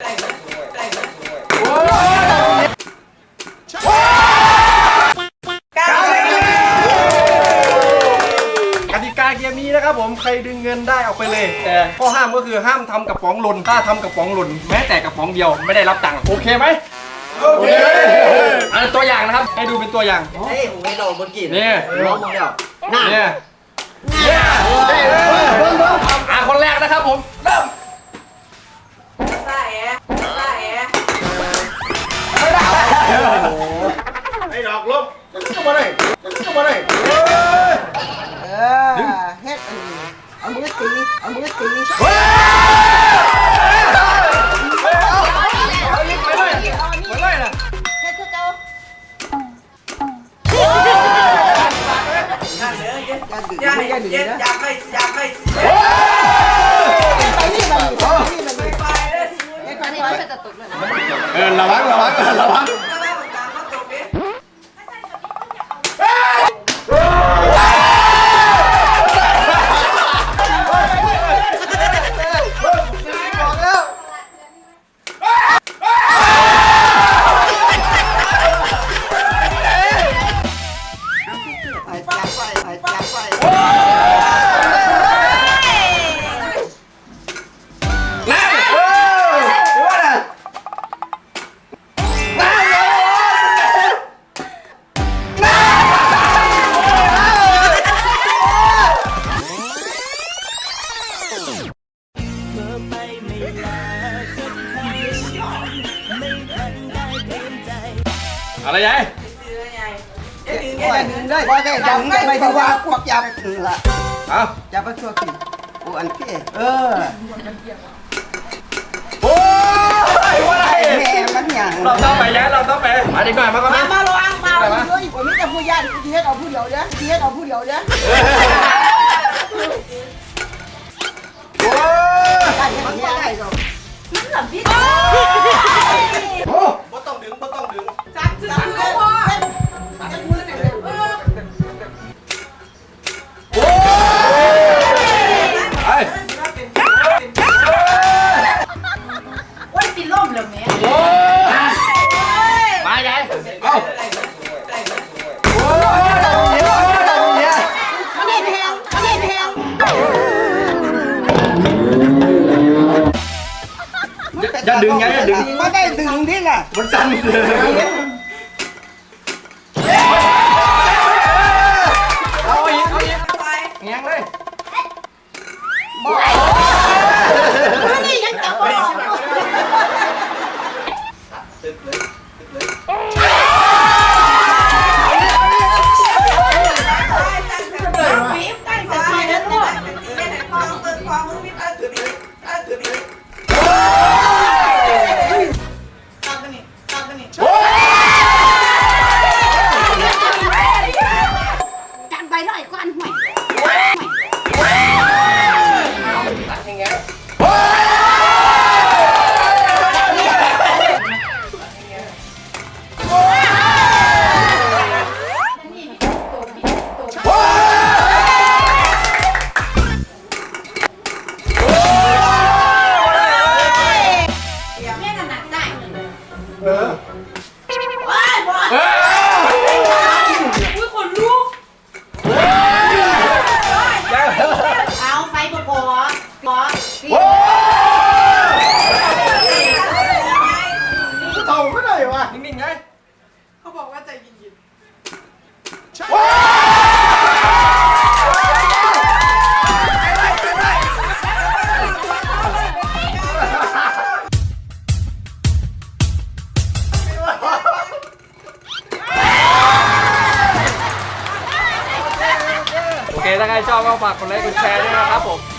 กติกาเกมนี้นะครับผมใครดึงเงินได้เอาไปเลยแต่ข้อห้ามก็คือห้ามทำกระป๋องหล่นถ้าทำกระป๋องหล่นแม้แต่กระป๋องเดียวไม่ได้รับตังค์โอเคไหมโอเคอันตัวอย่างนะครับ ให้ดูเป็นตัวอย่างเฮ้ยผมไม่โดนเมื่อกี้นี่ร้องมึงเดียวน่าเนี่ยเนี่ย ลบมันก็มาได้มันก็มาได้เออเฮ็ดอันนี้เอามือตีเอามือตีเอายิงไปเลยไปเลยนะเฮ็ดคือเก่าอย่าดื้ออย่าดื้อนะไปนี่มันไปนี่มันไปเฮ็ดอันนี้ไปมันเป็นตะตุกเลยนะเออระวังระวังระวัง อะไรยายอย่าดื้อเลยบ่ได้จับไปถึงว่าพวกจับคือละเอาจับไปชั่วกินกูอันเก้เออโอ้ยว่าไรแม่มันหยังเราต้องไปยายเราต้องไปมาดีกว่ามาก่อนมามาระวังมาเลยผมไมีแต่ผู้ญาติที่เฮ็ดเอาผู้เดียวเด้อที่เฮ็ดเอาผู้เดียวเด้อ อย่าดึงไงอย่าดึงมันได้ดึงที่น่ะ มันสั่นเลย โอเค ถ้าใครชอบก็ฝากกดไลค์กดแชร์ด้วยนะครับผม